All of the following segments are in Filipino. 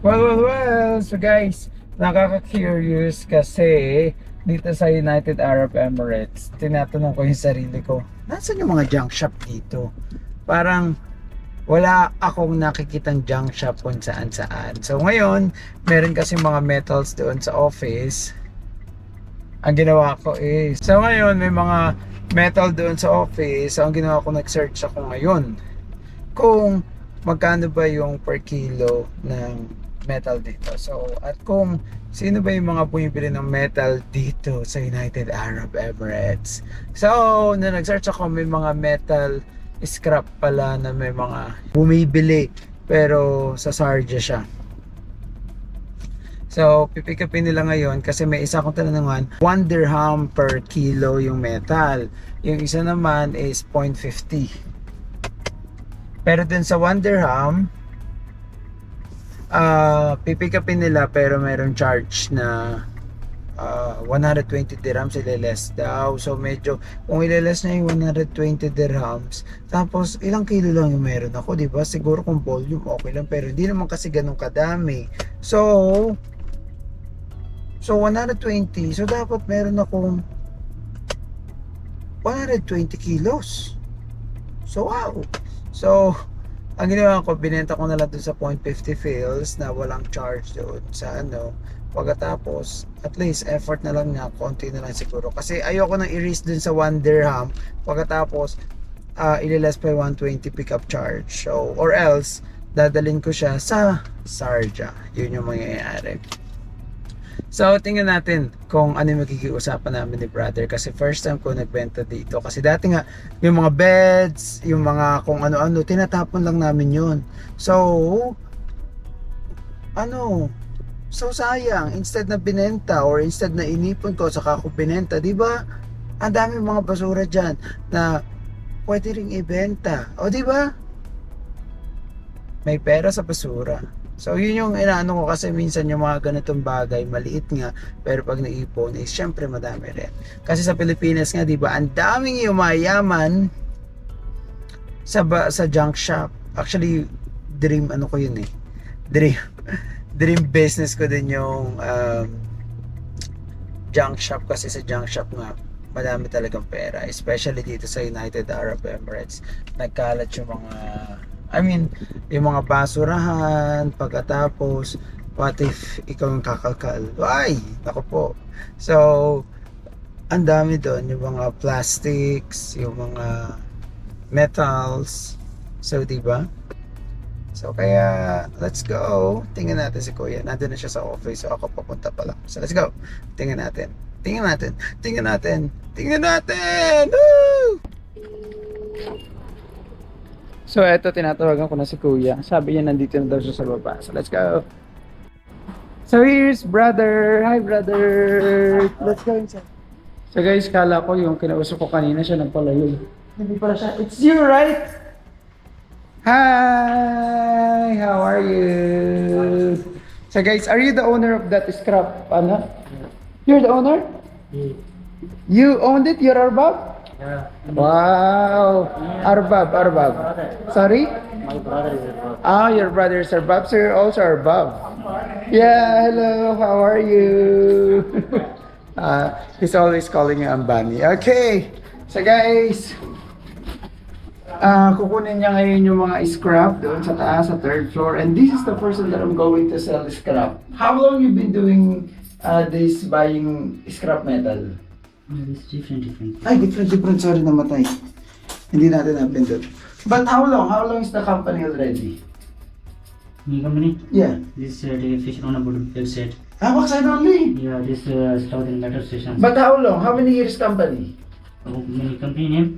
Well, well, well. So guys, nakaka-curious kasi dito sa United Arab Emirates, tinatanong ko yung sarili ko, nasan yung mga junk shop dito? Parang wala akong nakikitang junk shop kung saan saan. So ngayon, meron kasi mga metals doon sa office. Ang ginawa ko is, so ngayon may mga metal doon sa office. So ang ginawa ko, nag-search ako ngayon kung magkano ba yung per kilo ng metal dito. So, at kung sino ba yung mga bumibili ng metal dito sa United Arab Emirates. So, na nag-search ako, may mga metal scrap pala na may mga bumibili pero sa Sharjah siya. So, pipick upin nila ngayon kasi may isa akong tanungan, 1 dirham per kilo yung metal. Yung isa naman is 0.50. Pero dun sa 1 dirham, ah pipick upin nila pero mayroong charge na ah, 120 dirhams ililess daw. So medyo, kung ililess na yung 120 dirhams, tapos ilang kilo lang yung meron ako, di ba? Siguro kung volume okay lang, pero hindi naman kasi ganun kadami. So, so 120, so dapat meron akong 120 kilos. So wow. So, ang ginawa ko, binenta ko na lang dun sa 0.50 fills na walang charge doon sa ano. Pagkatapos, at least effort na lang niya, konti na lang siguro. Kasi ayoko nang i-risk dun sa 1 dirham. Pagkatapos, uh, ililas pa yung 120 pickup charge. So, or else, dadalhin ko siya sa Sarja. Yun yung mangyayari. So, tingnan natin kung ano yung magiging usapan namin ni brother kasi first time ko nagbenta dito. Kasi dati nga, yung mga beds, yung mga kung ano-ano, tinatapon lang namin yun. So, ano, so sayang, instead na binenta or instead na inipon ko, saka ko binenta, di ba? Ang dami mga basura dyan na pwede ring ibenta. O, di ba? May pera sa basura. So yun yung inaano ko kasi minsan yung mga ganitong bagay, maliit nga, pero pag naipon is syempre madami rin. Kasi sa Pilipinas nga, di ba, ang daming yumayaman sa ba, sa junk shop. Actually, dream ano ko yun eh. Dream dream business ko din yung um, junk shop kasi sa junk shop nga madami talagang pera especially dito sa United Arab Emirates nagkalat yung mga I mean, yung mga basurahan, pagkatapos, what if ikaw ang kakalkal? Ay, nako po. So, ang dami doon, yung mga plastics, yung mga metals. So, di ba? So, kaya, let's go. Tingnan natin si Kuya. Nandun na siya sa office. So, ako papunta pa lang. So, let's go. Tingnan natin. Tingnan natin. Tingnan natin. Tingnan natin! Woo! So eto tinatawagan ko na si Kuya. Sabi niya nandito na daw siya sa baba. So let's go. So here's brother. Hi brother. Let's go inside. So guys, kala ko yung kinausap ko kanina siya nagpalayo. Hindi pala siya. It's you, right? Hi! How are you? So guys, are you the owner of that scrap? Ano? You're the owner? You owned it? You're? Yeah, Wow! Arbab, Arbab. Sorry? my brother is a Ah, your brother is Arbab, so you're also Arbab. Yeah, hello, how are you? uh, he's always calling you Ambani. Okay, so guys, ah kukunin niya ngayon yung mga scrap doon sa taas, sa third floor. And this is the person that I'm going to sell scrap. How long you been doing uh, this buying scrap metal? It's different, different. Ay, different, different. Sorry, namatay. Hindi natin napindot. But how long? How long is the company already? My company, Yeah. this uh, the fish on a board website. Ah, Backside only. Yeah, this uh, southern metro station. But how long? How many years company? oh, my company name?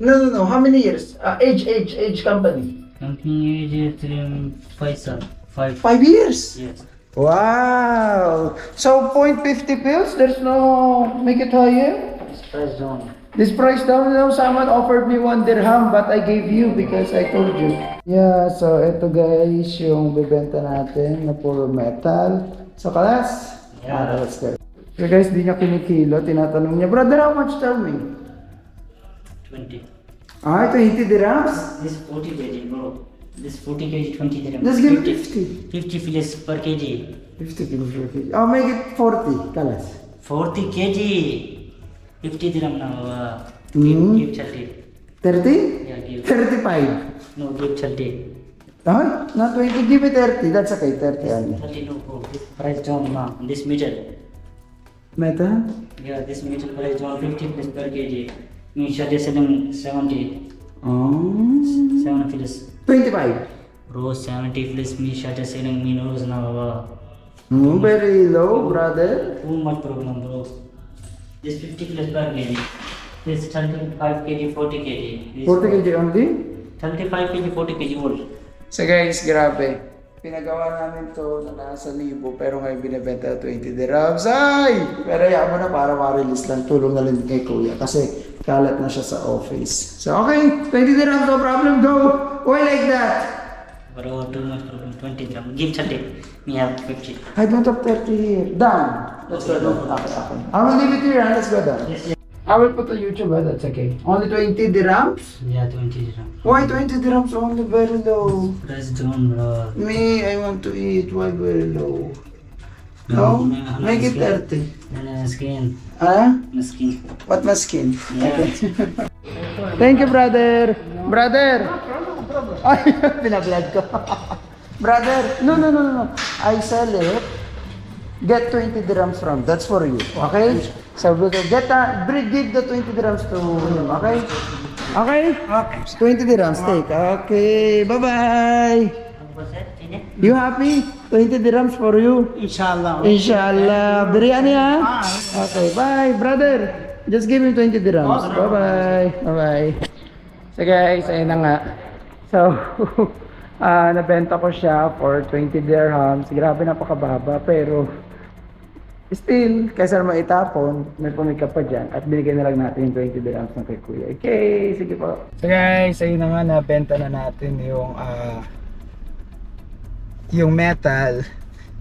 No, no, no. How many years? Uh, age, age, age company. Company age is um, five, sir. Five. Five years. Yes. Wow. So, 0.50 pills? There's no make it higher? It's price down. This price down now, someone offered me one dirham but I gave you because I told you. Yeah, so ito guys, yung bibenta natin na puro metal. So, kalas? Yeah. Ah, let's go. So guys, di niya kinikilo. Tinatanong niya, Brother, how much tell me? 20. Ah, 20 dirhams? This 40 kg, bro. This 40 kg, 20 dirham. Just give me 50, 50 files per kg. 50 kilos per kg. Oh, make it 40, kalas. 40 kg. 50 dirham now. Uh, Hmm. give, give 30. 30? Yeah, give. 35. No, give 30. Oh, not 20. Give me 30. That's okay. 30 only. 30 no, oh, this price down now. This metal. Meta? Yeah, this metal price down 50 files per kg. Me shut is selling 70. Oh. 7 files. 25. Bro, 70 files me shut is selling me knows now. Uh, Hmm, very low, brother. too much problem, bro. This 50 files per kg. This 35 kg, 40 kg. This 40 kg only? 35 kg, 40 kg old. So guys, grabe. Pinagawa namin to na nasa libo pero ngayon binibenta 20 dirhams. Ay! Pero yaman na para ma-release lang. Tulong na lang kay kuya kasi kalat na siya sa office. So okay, 20 dirhams, no problem, go! Why like that? Bro, too much problem. 20 gram. Give 30. Me have 50. I don't have 30 here. Down. Let's go down. Okay, okay. I will leave it here and let's go down. Yes, yes. I will put on YouTube, ah, that's okay. Only 20 dirhams? Yeah, 20 gram. Why 20 dirhams only very low? Price down, bro. Me, I want to eat. Why very low? No? Make it 30. Uh, skin. Ah? Skin. What my skin? Yeah. Thank you, brother. Brother. Ay, pinablog ko. brother, no, no, no, no. I sell it. Get 20 dirhams from. That's for you. Okay? So, we can get a, give the 20 dirhams to him. Okay? Okay? Okay. 20 dirhams, take. Okay. Bye-bye. You happy? 20 dirhams for you. Inshallah. Inshallah. Biryani ha? Okay, bye, brother. Just give me 20 dirhams. Bye-bye. Bye-bye. So guys, ayun na nga. So, ah nabenta ko siya for 20 dirhams. Grabe napakababa, pero still, kaysa naman itapon, may pumika pa dyan. At binigay na lang natin yung 20 dirhams ng kay kuya. Okay, sige po. So guys, ayun na nga, nabenta na natin yung ah yung metal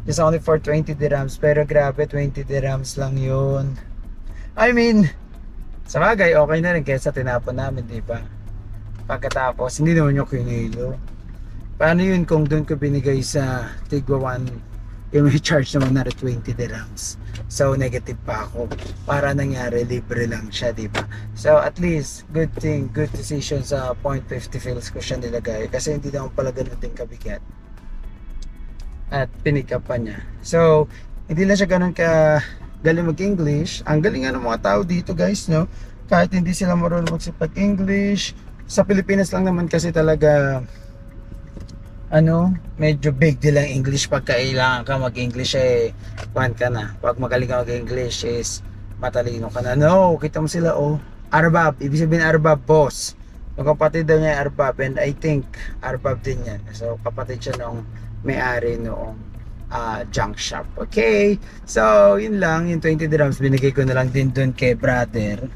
is only for 20 dirhams pero grabe 20 dirhams lang yun I mean sa bagay okay na rin kaysa tinapon namin di ba pagkatapos hindi naman yung kinilo paano yun kung doon ko binigay sa tigwa 1 yung may charge naman na rin 20 dirhams so negative pa ako para nangyari libre lang siya di ba so at least good thing good decision sa 0.50 fills ko siya nilagay kasi hindi naman pala ganun din kabigat at pinick pa niya. So, hindi lang siya ganun ka galing mag-English. Ang galing nga ng mga tao dito guys, no? Kahit hindi sila marunong magsipag-English. Sa Pilipinas lang naman kasi talaga ano, medyo big deal ang English pag kailangan ka mag-English eh, kuhan ka na. Pag magaling ka mag-English is matalino ka na. No, kita mo sila oh. Arbab, ibig sabihin Arbab, boss. Yung kapatid daw niya Arbab and I think Arbab din yan. So kapatid siya nung may-ari noong ah, junk shop. Okay? So, yun lang. Yung 20 dirhams, binigay ko na lang din dun kay brother.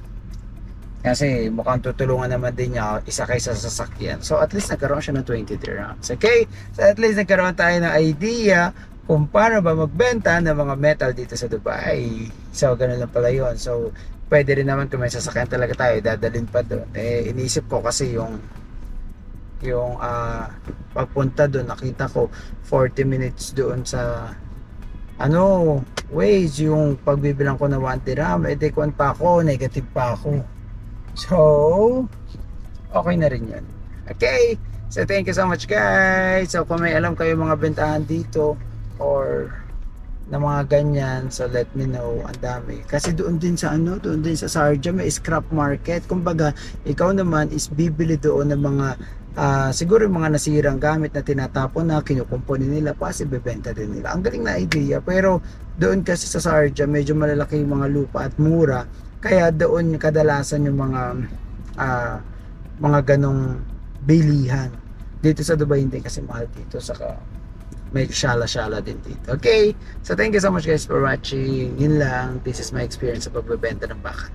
Kasi mukhang tutulungan naman din niya isa kaysa sa sasakyan. So, at least nagkaroon siya ng 20 dirhams. Okay? So, at least nagkaroon tayo ng idea kung paano ba magbenta ng mga metal dito sa Dubai. So, ganun lang pala yun. So, pwede rin naman kung may sasakyan talaga tayo, dadalhin pa doon. Eh, inisip ko kasi yung yung ah, pagpunta doon nakita ko 40 minutes doon sa ano ways yung pagbibilang ko na 1 dirham eh di pa ako negative pa ako so okay na rin yun okay. So thank you so much guys. So kung may alam kayo mga bentahan dito or na mga ganyan so let me know. Ang dami. Kasi doon din sa ano doon din sa Sarja may scrap market. Kumbaga ikaw naman is bibili doon ng mga ah, siguro yung mga nasirang gamit na tinatapon na kinukumpuni nila kasi bebenta din nila. Ang galing na idea. Pero doon kasi sa Sarja medyo malalaki yung mga lupa at mura kaya doon kadalasan yung mga ah, mga ganong bilihan dito sa Dubai hindi kasi mahal dito saka may shala-shala din dito. Okay? So, thank you so much guys for watching. Yun lang. This is my experience sa pagbebenta ng bakat.